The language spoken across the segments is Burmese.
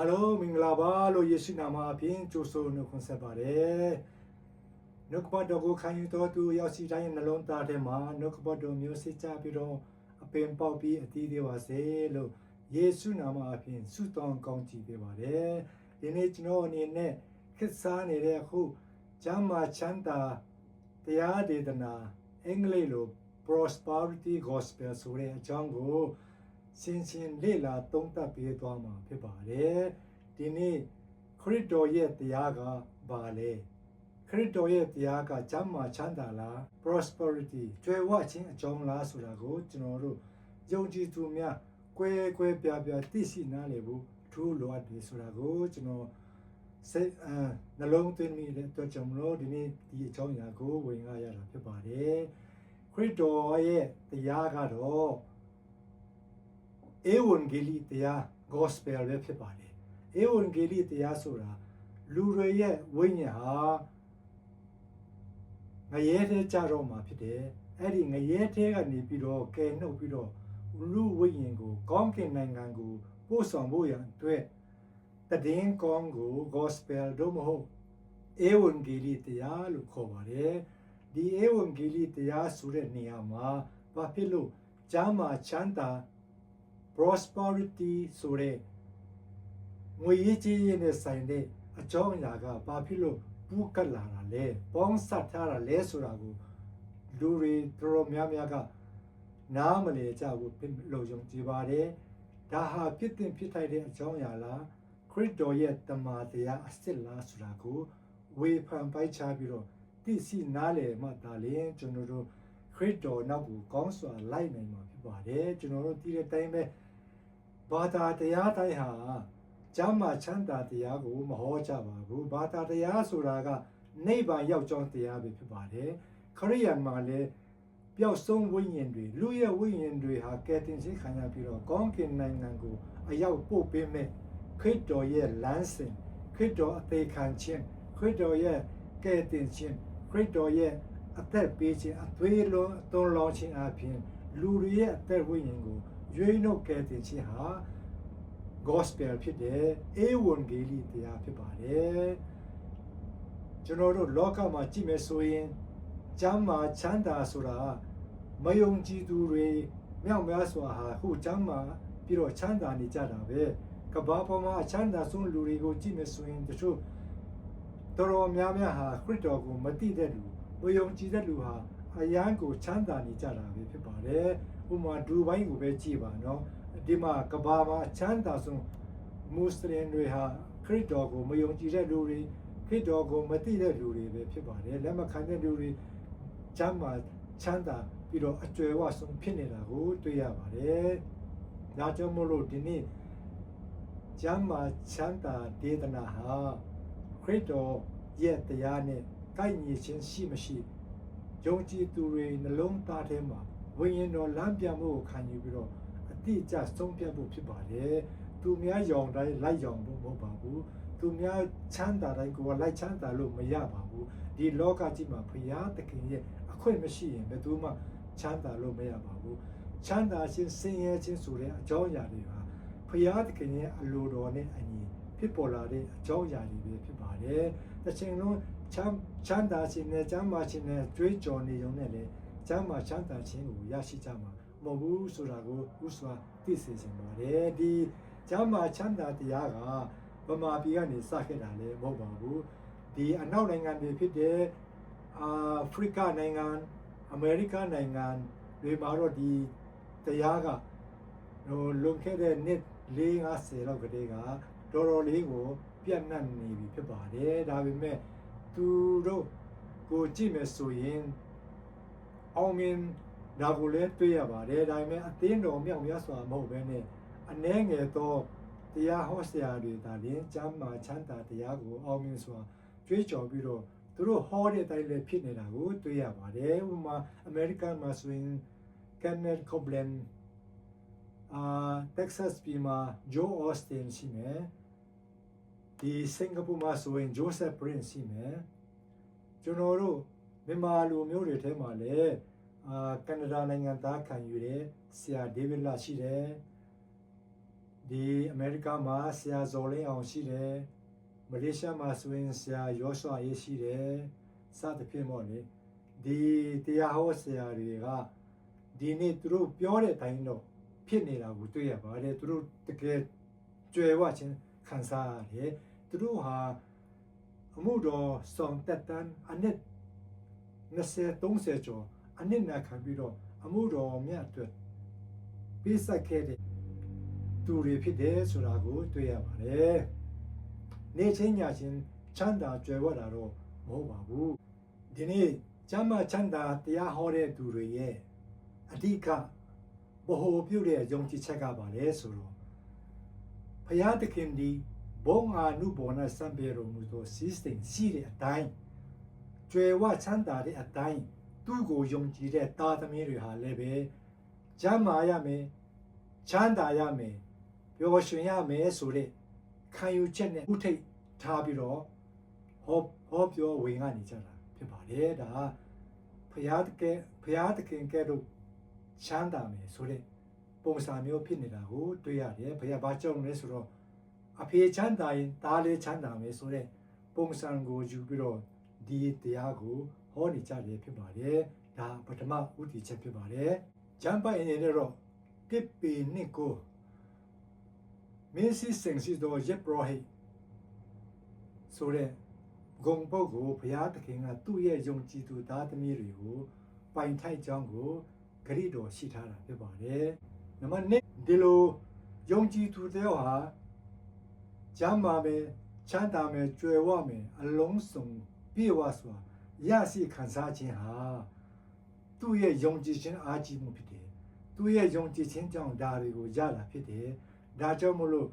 အားလုံးမင်္ဂလာပါလို့ယေရှုနာမအပြင်ကြိုဆိုနှုတ်ခွန်းဆက်ပါတယ်နှုတ်ကပတ်တော်ကိုခံယူတော်သူရောက်စီတိုင်းနှလုံးသားထဲမှာနှုတ်ကပတ်တော်မျိုးစစ်ကြပြီးတော့အပင်ပေါက်ပြီးအသီးသေးပါစေလို့ယေရှုနာမအပြင်ဆုတောင်းကောင်းချီးပေးပါတယ်ဒီနေ့ကျွန်တော်အနေနဲ့ခစ်စားနေတဲ့အခုဂျမ်းမာချမ်းသာတရားဒေသနာအင်္ဂလိပ်လို prosperity gospel ဆိုတဲ့အကြောင်းကို စင်စင်လေ့လာသုံးသပ်ပေးသွားမှာဖြစ်ပါတယ်ဒီနေ့ခရစ်တော်ရဲ့တရားကဘာလဲခရစ်တော်ရဲ့တရားကကျမ်းမာချမ်းသာလား prosperity ကျွယ်ဝခြင်းအကြောင်းလားဆိုတာကိုကျွန်တော်တို့ယုံကြည်သူများကွဲကွဲပြားပြားသိရှိနားလည်ဖို့ထူးလိုအပ်တယ်ဆိုတာကိုကျွန်တော်စိတ်အနှလုံးသွင်းမိတဲ့အတွက်ကြောင့်မလို့ဒီနေ့ဒီအကြောင်းအရာကိုဝင်ရရတာဖြစ်ပါတယ်ခရစ်တော်ရဲ့တရားကတော့ ဧဝံဂေလိတရား gospel ပဲဖြစ်ပါတယ်ဧဝံဂေလိတရားဆိုတာလူတွေရဲ့ဝိညာဉ်ဟာငရဲတဲ့ကြတော့မှာဖြစ်တယ်အဲ့ဒီငရဲတဲ့ကနေပြီးတော့ကယ်နှုတ်ပြီးတော့လူဝိညာဉ်ကိုကောင်းကင်နိုင်ငံကိုပို့ဆောင်ဖို့ရန်အတွက်တည်င်းကောင်းကို gospel တို့မဟုတ်ဧဝံဂေလိတရားလို့ခေါ်ပါတယ်ဒီဧဝံဂေလိတရားဆိုတဲ့နေရာမှာဘာဖြစ်လို့ကျမ်းမာချမ်းသာ prosperity ဆိုတဲ့ငွေရေးကြေးရေးနဲ့ဆိုင်တဲ့အကြောင်းအရာကဘာဖြစ်လို့ပူးကပ်လာတာလဲပေါင်းစပ်ထားတာလဲဆိုတာကိုလူတွေတော်တော်များများကနားမလည်ကြဘူးဖြစ်လို့ယုံကြည်ပါတယ်ဒါဟာဖြစ်တင်ဖြစ်ထိုက်တဲ့အကြောင်းအရာလားခရစ်တော်ရဲ့တမန်တရားအစ်စ်လားဆိုတာကိုဝေဖန်ပိုက်ချပြီးတော့သိရှိနားလည်မှဒါလျှင်ကျွန်တော်တို့ခရစ်တော်နောက်ကိုကောင်းစွာလိုက်နိုင်မှာဖြစ်ပါတယ်ကျွန်တော်တို့ဒီတဲ့အတိုင်းပဲ ဘာသာတရားတိုင်းဟာကျမ်းမာချမ်းသာတရားကိုမဟောကြပါဘူးဘာသာတရားဆိုတာကနိဗ္ဗာန်ရောက်ကြောင်းတရားပဲဖြစ်ပါတယ်ခရိယန်မှာလည်းပျောက်ဆုံးဝိညာဉ်တွေလူရဲ့ဝိညာဉ်တွေဟာကယ်တင်ခြင်းခံရပြီးတော့ကောင်းကင်နိုင်ငံကိုအရောက်ပို့ပေးမဲ့ခရစ်တော်ရဲ့လမ်းစဉ်ခရစ်တော်အသေးခံခြင်းခရစ်တော်ရဲ့ကယ်တင်ခြင်းခရစ်တော်ရဲ့အသက်ပေးခြင်းအသွေးလုံးအသွန်းလောင်းခြင်းအပြင်လူတွေရဲ့အသက်ဝိညာဉ်ကို ရွေးနှုတ်ကယ်တင်ခြင်းဟာ gospel ဖြစ်တယ်ဧဝံဂေလိတရားဖြစ်ပါတယ်ကျွန်တော်တို့လောကမှာကြည့်မယ်ဆိုရင်ကျမ်းမာချမ်းသာဆိုတာမယုံကြည်သူတွေမြောက်များစွာဟာဟိုကျမ်းမာပြီးတော့ချမ်းသာနေကြတာပဲကဘာပေါ်မှာချမ်းသာဆုံးလူတွေကိုကြည့်မယ်ဆိုရင်တချို့တော်တော်များများဟာခရစ်တော်ကိုမသိတဲ့လူမယုံကြည်တဲ့လူဟာ အယံကိုချမ်းသာနေကြတာပဲဖြစ်ပါတယ်ဥပမာဒူဘိုင်းကိုပဲကြည့်ပါနော်ဒီမှာကဘာမှာချမ်းသာဆုံးမွတ်စလင်တွေဟာခရစ်တော်ကိုမယုံကြည်တဲ့လူတွေခရစ်တော်ကိုမသိတဲ့လူတွေပဲဖြစ်ပါတယ်လက်မခံတဲ့လူတွေချမ်းသာချမ်းသာပြီးတော့အကျွယ်ဝဆုံးဖြစ်နေတာကိုတွေ့ရပါတယ်။ဒါကြောင့်မို့လို့ဒီနေ့ကျမ်းမာချမ်းသာဒေသနာဟာခရစ်တော်ရဲ့တရားနဲ့ကိုက်ညီခြင်းရှိမရှိ ယုံကြည်သူတွေနှလုံးသားထဲမှာဝိညာဉ်တော်လမ်းပြမှုကိုခံယူပြီးတော့အတိအကျဆုံးဖြတ်ဖို့ဖြစ်ပါတယ်။သူများယုံတိုင်းလိုက်ယုံဖို့မဟုတ်ပါဘူး။သူများချမ်းသာတိုင်းကိုယ်ကလိုက်ချမ်းသာလို့မရပါဘူး။ဒီလောကကြီးမှာဖရာသခင်ရဲ့အခွင့်မရှိရင်ဘယ်သူမှချမ်းသာလို့မရပါဘူး။ချမ်းသာခြင်းဆင်းရဲခြင်းဆိုတဲ့အကြောင်းအရာတွေဟာဖရာသခင်ရဲ့အလိုတော်နဲ့အညီဖြစ်ပေါ်လာတဲ့အကြောင်းအရာတွေပဲဖြစ်ပါတယ်။တစ်ချိန်လုံး ချမ်းချမ်းသာခြင်းနဲ့ချမ်းသာခြင်းနဲ့ကြွေးကြော်နေုံနဲ့လေချမ်းသာချမ်းသာခြင်းကိုရရှိကြမှာမဟုတ်ဘူးဆိုတာကိုဥစွာသိစေချင်ပါတယ်။ဒီချမ်းသာချမ်းသာတရားကဗမာပြည်ကနေစခဲ့တာလည်းမဟုတ်ပါဘူး။ဒီအနောက်နိုင်ငံတွေဖြစ်တဲ့အာဖရိကနိုင်ငံအမေရိကနိုင်ငံတွေမှာတော့ဒီတရားကဟိုလွန်ခဲ့တဲ့နှစ်4-50လောက်ကတည်းကတော်တော်လေးကိုပြန့်နှံ့နေပြီဖြစ်ပါတယ်ဒါပေမဲ့ သူတို့ကိုကြည့်မယ်ဆိုရင်အောင်မြင်ဒါကိုလည်းတွေ့ရပါတယ်ဒါပေမဲ့အသင်းတော်မြောက်များစွာမဟုတ်ဘဲနဲ့အနှဲငယ်သောတရားဟောဆရာတွေဒါလည်းကျမ်းမာချမ်းသာတရားကိုအောင်မြင်စွာကြွေးကြော်ပြီးတော့သူတို့ဟောတဲ့အတိုင်းလည်းဖြစ်နေတာကိုတွေ့ရပါတယ်ဥပမာအမေရိကန်မှာဆိုရင် Kenneth Copeland အာတက်ဆတ်ပြည်မှာဂျိုးအော့စတင်ရှိမယ် ဒီစင်ကာပူမှာဆိုရင်ဂျိုးဆက်ပရင်ရှိမယ်ကျွန်တော်တို့မြန်မာလူမျိုးတွေထဲမှာလည်းအာကနေဒါနိုင်ငံသားခံယူတဲ့ဆရာဒေးဗစ်လာရှိတယ်ဒီအမေရိကမှာဆရာဇော်လင်းအောင်ရှိတယ်မလေးရှားမှာဆိုရင်ဆရာရောရှောရေးရှိတယ်စသဖြင့်ပေါ့လေဒီတရားဟောဆရာတွေကဒီနေ့သူတို့ပြောတဲ့အတိုင်းတော့ဖြစ်နေတာကိုတွေ့ရပါတယ်သူတို့တကယ်ကြွယ်ဝခြင်းခံစားရတယ် သူတို့ဟာအမှုတော်ဆောင်တက်တန်းအနှစ်20 30ကျော်အနှစ်နာခံပြီးတော့အမှုတော်မြတ်အတွက်ပေးဆက်ခဲ့တဲ့သူတွေဖြစ်တယ်ဆိုတာကိုတွေ့ရပါတယ်။နေချင်းညချင်းချမ်းသာကြွယ်ဝတာတော့မဟုတ်ပါဘူး။ဒီနေ့ကျမ်းမာချမ်းသာတရားဟောတဲ့သူတွေရဲ့အဓိကဘ ਹੁ ပြုတဲ့ယုံကြည်ချက်ကပါလေဆိုတော့ဖယားသခင်ဒီ ဘုံအာနုဘောနစံပေတော်မူသော system ရှိတဲ့အတိုင်းကြွယ်ဝချမ်းသာတဲ့အတိုင်းသူ့ကိုယုံကြည်တဲ့တာသမီးတွေဟာလည်းပဲကျမ်းမာရမယ်ချမ်းသာရမယ်ပျော်ရွှင်ရမယ်ဆိုတဲ့ခံယူချက်နဲ့ဥထိတ်ထားပြီးတော့ဟောဟောပြောဝင်ကနေကြတာဖြစ်ပါတယ်ဒါဖရာတကယ်ဖရာတခင်ကဲတော့ချမ်းသာမယ်ဆိုတဲ့ပုံစံမျိုးဖြစ်နေတာကိုတွေ့ရတယ်ဖရာဘာကြောင့်လဲဆိုတော့ အဖေချမ်းသာရင်သားလေးချမ်းသာမယ်ဆိုတဲ့ပုံစံကိုယူပြီးတော့ဒီတရားကိုဟောနေကြတယ်ဖြစ်ပါတယ်ဒါပထမဥတီချက်ဖြစ်ပါတယ်ဂျမ်ပိုင်အနေနဲ့တော့တစ်ပီနှစ်ကိုမင်းစီစင်စီတော်ရက်ပရောဟိတ်ဆိုတဲ့ဂုံပုတ်ကိုဘုရားသခင်ကသူ့ရဲ့ယုံကြည်သူသားသမီးတွေကိုပိုင်ထိုက်ကြောင်းကိုဂရိတော်ရှိထားတာဖြစ်ပါတယ်။နံပါတ်1ဒီလိုယုံကြည်သူတယောက်ဟာ ကျမ်းမာမယ်ချမ်းသာမယ်ကြွယ်ဝမယ်အလုံးစုံပြည့်ဝစွာရရှိခံစားခြင်းဟာသူ့ရဲ့ယုံကြည်ခြင်းအားကြီးမှုဖြစ်တယ်။သူ့ရဲ့ယုံကြည်ခြင်းကြောင့်ဒါတွေကိုရလာဖြစ်တယ်။ဒါကြောင့်မလို့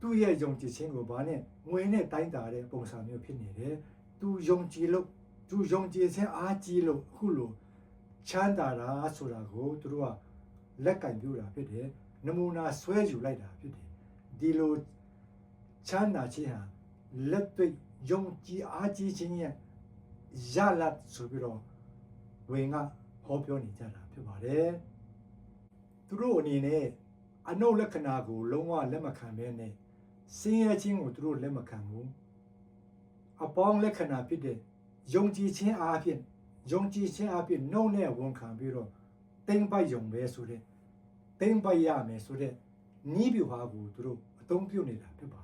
သူ့ရဲ့ယုံကြည်ခြင်းကိုဘာနဲ့ငွေနဲ့တိုင်းတာတဲ့ပုံစံမျိုးဖြစ်နေတယ်။သူယုံကြည်လို့သူယုံကြည်ခြင်းအားကြီးလို့အခုလိုချမ်းသာတာဆိုတာကိုသူတို့ကလက်ကင်ပြတာဖြစ်တယ်။နမူနာဆွဲယူလိုက်တာဖြစ်တယ်။ဒီလို ချမ်းသာခြင်းဟာလက်တွေ့ယုံကြည်အားကြီးခြင်းရဲ့ရလတ်ဆိုပြီးတော့ဝင်ကဟောပြောနေကြတာဖြစ်ပါတယ်။သူတို့အနေနဲ့အနုလက္ခဏာကို လုံးဝလက်မခံဘဲနဲ့စင်ရချင်းကိုသူတို့လက်မခံဘူးအပေါင်းလက္ခဏာဖြစ်တဲ့ယုံကြည်ခြင်းအားဖြင့်ယုံကြည်ခြင်းအားဖြင့်နှုတ်နဲ့ဝန်ခံပြီးတော့တိမ့်ပိုက်ယုံပဲဆိုတဲ့တိမ့်ပိုက်ရမယ်ဆိုတဲ့နီးပြဟာကိုသူတို့အသုံးပြုနေတာဖြစ်ပါတ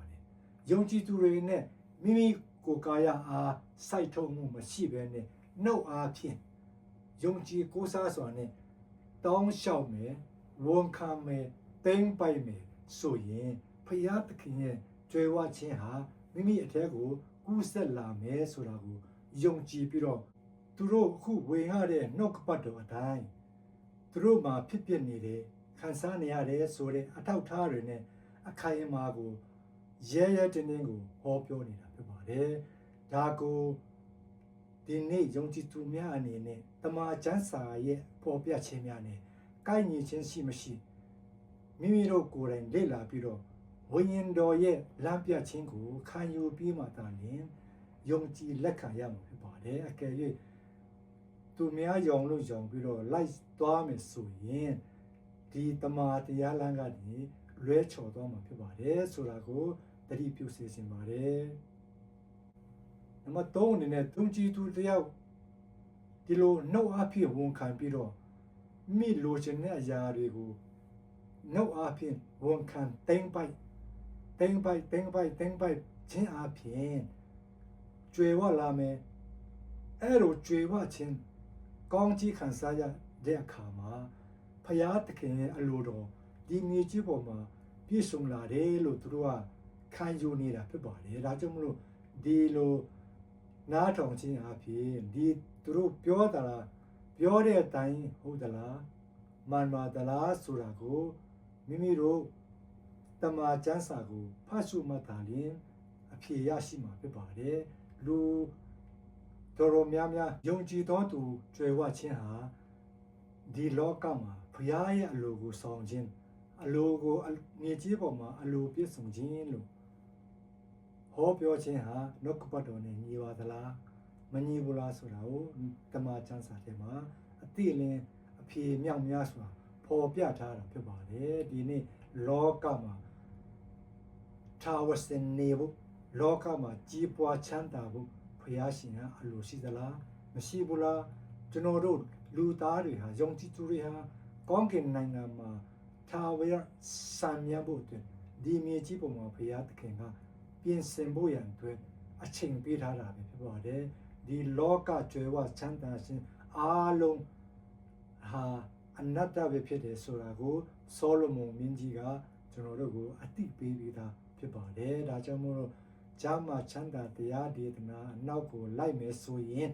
ယ်ယုံကြည်သူတွေနဲ့မိမိကိုယ်ကာယအားစိုက်ထုတ်မှုမရှိဘဲနဲ့နှုတ်အားဖြင့်ယုံကြည်ကိုးစားစွာနဲ့တောင်းလျှောက်မယ်ဝန်ခံမယ်သိမ့်ပိုက်မယ်ဆိုရင်ဖယားသခင်ရဲ့ကြွယ်ဝခြင်းဟာမိမိအထက်ကိုကူးဆက်လာမယ်ဆိုတာကိုယုံကြည်ပြီးတော့သူတို့အခုဝင်ရတဲ့နှုတ်ကပတ်တော်အတိုင်းသူတို့မှာဖြစ်ပျက်နေတယ်ခံစားနေရတယ်ဆိုတဲ့အထောက်ထားတွေနဲ့အခိုင်အမာကို ရဲရဲတင်းတင်းကိုဟောပြောနေတာဖြစ်ပါတယ်ဒါကိုဒီနေ့ယုံကြည်သူများအနေနဲ့တမန်ကျမ်းစာရဲ့ပေါ်ပြခြင်းများနဲ့ကိုက်ညီခြင်းရှိမရှိမိမိတို့ကိုယ်တိုင်လေ့လာပြီးတော့ဝိညာဉ်တော်ရဲ့လမ်းပြခြင်းကိုခံယူပြီးမှသာလျှင်ယုံကြည်လက်ခံရမှာဖြစ်ပါတယ်အကယ်၍သူများယုံလို့ယုံပြီးတော့လိုက်သွားမယ်ဆိုရင်ဒီတမာတရားလမ်းကနေလွဲချော်သွားမှာဖြစ်ပါတယ်ဆိုတာကို သတိပြုစေချင်ပါတယ်နံပါတ်3အနေနဲ့သူကြည်သူတယောက်ဒီလိုနှုတ်အဖြစ်ဝန်ခံပြီးတော့မိလိုချင်တဲ့အရာတွေကိုနှုတ်အဖြစ်ဝန်ခံတိမ့်ပိုက်တိမ့်ပိုက်တိမ့်ပိုက်တိမ့်ပိုက်ခြင်းအဖြစ်ကျွေဝလာမယ်အဲ့လိုကျွေဝခြင်းကောင်းကြီးခံစားရတဲ့အခါမှာဖယားသခင်ရဲ့အလိုတော်ဒီမြေကြီးပေါ်မှာပြည့်စုံလာတယ်လို့သူတို့က ခံယူနေတာဖြစ်ပါတယ်ဒါကြောင့်မလို့ဒီလိုနားထောင်ခြင်းအဖြစ်ဒီသူတို့ပြောတာလားပြောတဲ့အတိုင်းဟုတ်သလားမှန်ပါသလားဆိုတာကိုမိမိတို့တမာကျမ်းစာကိုဖတ်ရှုမှတ်တာလျင်အဖြေရရှိမှာဖြစ်ပါတယ်လူတော်တော်များများယုံကြည်သောသူကြွယ်ဝခြင်းဟာဒီလောကမှာဘုရားရဲ့အလိုကိုဆောင်ခြင်းအလိုကိုမြေကြီးပေါ်မှာအလိုပြည့်စုံခြင်းလို့ ဟောပြောခြင်းဟာနှုတ်ကပတ်တော်နဲ့ညီပါသလားမညီဘူးလားဆိုတာကိုတမန်ကျမ်းစာထဲမှာအတိအလင်းအဖြေမြောက်များစွာပေါ်ပြထားတာဖြစ်ပါတယ်ဒီနေ့လောကမှာထာဝစင်နေဖို့လောကမှာကြီးပွားချမ်းသာဖို့ဖျားရှင်ကအလိုရှိသလားမရှိဘူးလားကျွန်တော်တို့လူသားတွေဟာယုံကြည်သူတွေဟာကောင်းကင်နိုင်ငံမှာထာဝရစံမြတ်ဖို့အတွက်ဒီမြေကြီးပေါ်မှာဖျားသခင်က ပြင်ဆင်ဖို့ရန်အတွက်အချိန်ပေးထားတာပဲဖြစ်ပါတယ်ဒီလောကကျွယ်ဝချမ်းသာခြင်းအားလုံးဟာအနတ္တပဲဖြစ်တယ်ဆိုတာကိုဆောလမုန်မင်းကြီးကကျွန်တော်တို့ကိုအတိပေးပြီးသားဖြစ်ပါတယ်ဒါကြောင့်မို့လို့ဂျာမချမ်းသာတရားဒေသနာအနောက်ကိုလိုက်မယ်ဆိုရင်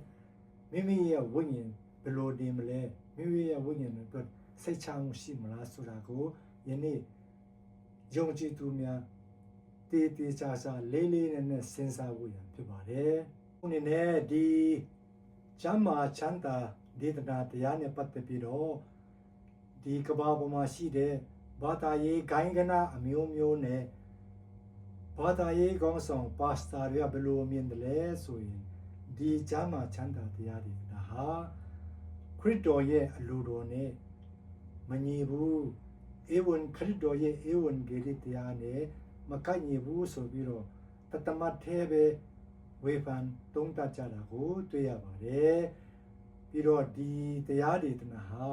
မိမိရဲ့ဝိညာဉ်ဘယ်လိုတင်မလဲမိမိရဲ့ဝိညာဉ်အတွက်စိတ်ချမှုရှိမလားဆိုတာကိုယနေ့ယုံကြည်သူများ တည်တည်ချာချာလေးလေးနက်နက်စဉ်းစားဖို့ရဖြစ်ပါတယ်။ဒီနေ့ဒီဂျာမချမ်းသာဒေသနာတရားနဲ့ပတ်သက်ပြီးတော့ဒီကဘာပေါ်မှာရှိတဲ့ဘာသာရေးဂိုင်းကနာအမျိုးမျိုးနဲ့ဘာသာရေးကောင်းဆောင်ပါစတာတွေကဘယ်လိုမြင်တယ်လဲဆိုရင်ဒီဂျာမချမ်းသာတရားတွေဒါဟာခရစ်တော်ရဲ့အလိုတော်နဲ့မညီဘူးဧဝံခရစ်တော်ရဲ့ဧဝံဂေလိတရားနဲ့ မကိုက်ညီဘူးဆိုပြီးတော့တတမတ်သေးပဲဝေဖန်တုံးတတ်ကြတာကိုတွေ့ရပါတယ်ပြီးတော့ဒီတရားဒေသနာဟာ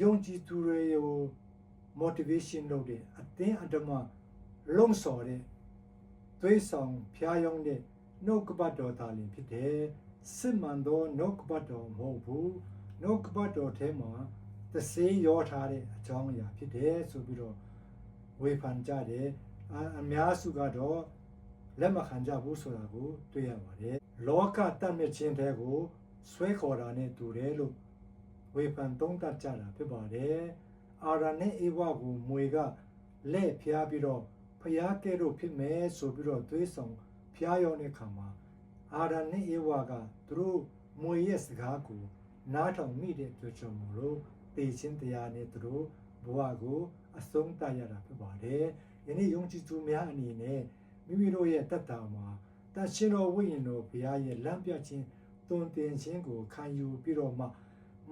ယုံကြည်သူတွေကို motivation လုပ်တဲ့အသင်းအတ္တမလုံဆော်တဲ့သွေးဆောင်ဖျားယောင်းတဲ့နှုတ်ကပတ်တော်သားလင်ဖြစ်တယ်စစ်မှန်သောနှုတ်ကပတ်တော်မဟုတ်ဘူးနှုတ်ကပတ်တော်ထဲမှာသစေးရောထားတဲ့အကြောင်းအရာဖြစ်တယ်ဆိုပြီးတော့ဝေဖန်ကြတယ် အအများစုကတော့လက်မခံကြဘူးဆိုတာကိုတွေ့ရပါတယ်လောကတတ်မြင့်ခြင်းတဲ့ကိုဆွဲခေါ်တာနဲ့တူတယ်လို့ဝေဖန်သုံးသပ်ကြတာဖြစ်ပါတယ်အာရနဲ့ဧဝကိုမွေကလက်ဖျားပြီးတော့ဖျားကဲတော့ဖြစ်မယ်ဆိုပြီးတော့သွေးဆောင်ဖျားရောက်တဲ့ခါမှာအာရနဲ့ဧဝကသူတို့မွေရဲ့စကားကိုနားထောင်မိတဲ့အတွက်ကြောင့်မလို့တေချင်းတရားနဲ့သူတို့ဘဝကိုအဆုံးတရတာဖြစ်ပါတယ်။ ယနေ့ယုံကြည်သူများအနေနဲ့မိမိတို့ရဲ့တတ်တာမှာတန်ရှင်တော်ဝိညာဉ်တော်ဘုရားရဲ့လမ်းပြခြင်းတွင်တင်ခြင်းကိုခံယူပြီးတော့မှ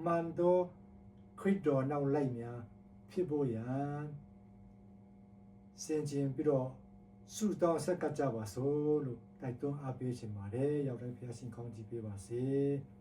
မှန်သောခရစ်တော်နောက်လိုက်များဖြစ်ဖို့ရန်စင်ကျင်ပြီးတော့ဆုတောင်းဆက်ကပ်ကြပါစို့လို့တိုက်တွန်းအားပေးချင်ပါတယ်။ရောက်တဲ့ဘုရားရှင်ကောင်းချီးပေးပါစေ။